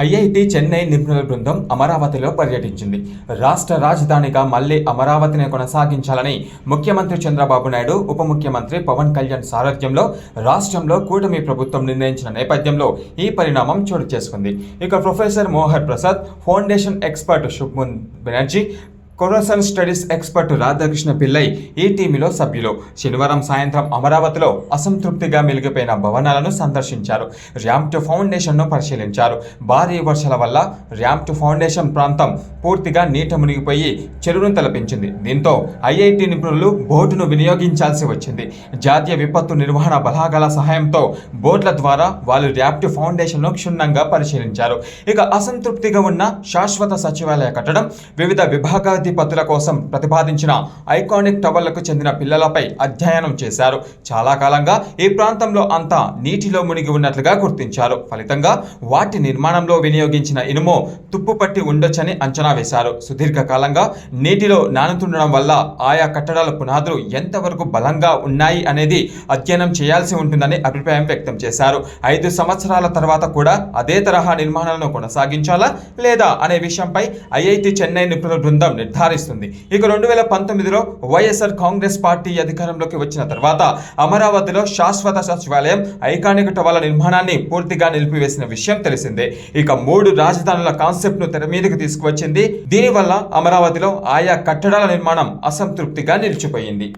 IIT Chennai నిపుణుల బృందం అమరావతిలో పర్యటించింది. రాష్ట్ర రాజధానిగా మళ్ళీ అమరావతిని కొనసాగించాలని ముఖ్యమంత్రి చంద్రబాబు నాయుడు ఉప ముఖ్యమంత్రి పవన్ కళ్యాణ్ సారథ్యంలో రాష్ట్రంలో కూటమి ప్రభుత్వం నిర్ణయించిన నేపథ్యంలో ఈ పరిణామం చోటు చేసుకుంది. ఇక professor Mohar Prasad foundation expert Shubman Banerjee కొరసన్ studies expert Radhakrishna Pillai ఈ టీమిలో సభ్యులు. శనివారం సాయంత్రం అమరావతిలో అసంతృప్తిగా మెలిగిపోయిన భవనాలను సందర్శించారు. ర్యాంప్ టు ఫౌండేషన్ను పరిశీలించారు. భారీ వర్షాల వల్ల ర్యాంప్ టు ఫౌండేషన్ ప్రాంతం పూర్తిగా నీట మునిగిపోయి చెరువును తలపించింది. దీంతో ఐఐటి నిపుణులు బోర్డును వినియోగించాల్సి వచ్చింది. జాతీయ విపత్తు నిర్వహణ బలాగాల సహాయంతో బోర్డుల ద్వారా వాళ్ళు ర్యాప్ట్ ఫౌండేషన్ను క్షుణ్ణంగా పరిశీలించారు. ఇక అసంతృప్తిగా ఉన్న శాశ్వత సచివాలయ కట్టడం వివిధ విభాగాధిపతుల కోసం ప్రతిపాదించిన ఐకానిక్ టవర్లకు చెందిన పిల్లలపై అధ్యయనం చేశారు. చాలా కాలంగా ఈ ప్రాంతంలో అంతా నీటిలో మునిగి ఉన్నట్లుగా గుర్తించారు. ఫలితంగా వాటి నిర్మాణంలో వినియోగించిన ఇనుము తుప్పుపట్టి ఉండొచ్చని అంచనా వేశారు. సుదీర్ఘకాలంగా నీటిలో నానుతుండడం వల్ల ఆయా కట్టడాల పునాదులు ఎంతవరకు బలంగా ఉన్నాయి అనేది అధ్యయనం చేయాల్సి ఉంటుందని అభిప్రాయం వ్యక్తం చేశారు. ఐదు సంవత్సరాల తర్వాత కూడా అదే తరహా నిర్మాణాలను కొనసాగించాలా లేదా అనే విషయంపై ఐఐటి చెన్నై నిపుణుల బృందం నిర్ధారిస్తుంది. ఇక రెండు వేల పంతొమ్మిదిలో వైఎస్ఆర్ కాంగ్రెస్ పార్టీ అధికారంలోకి వచ్చిన తర్వాత అమరావతిలో శాశ్వత సచివాలయం ఐకానిక్ టవాల నిర్మాణాన్ని పూర్తిగా నిలిపివేసిన విషయం తెలిసిందే. ఇక మూడు రాజధానుల కాన్సెప్ట్ను తెర మీదకి తీసుకువచ్చింది. దీనివల్ల అమరావతిలో ఆయా కట్టడాల నిర్మాణం అసంతృప్తిగా నిలిచిపోయింది.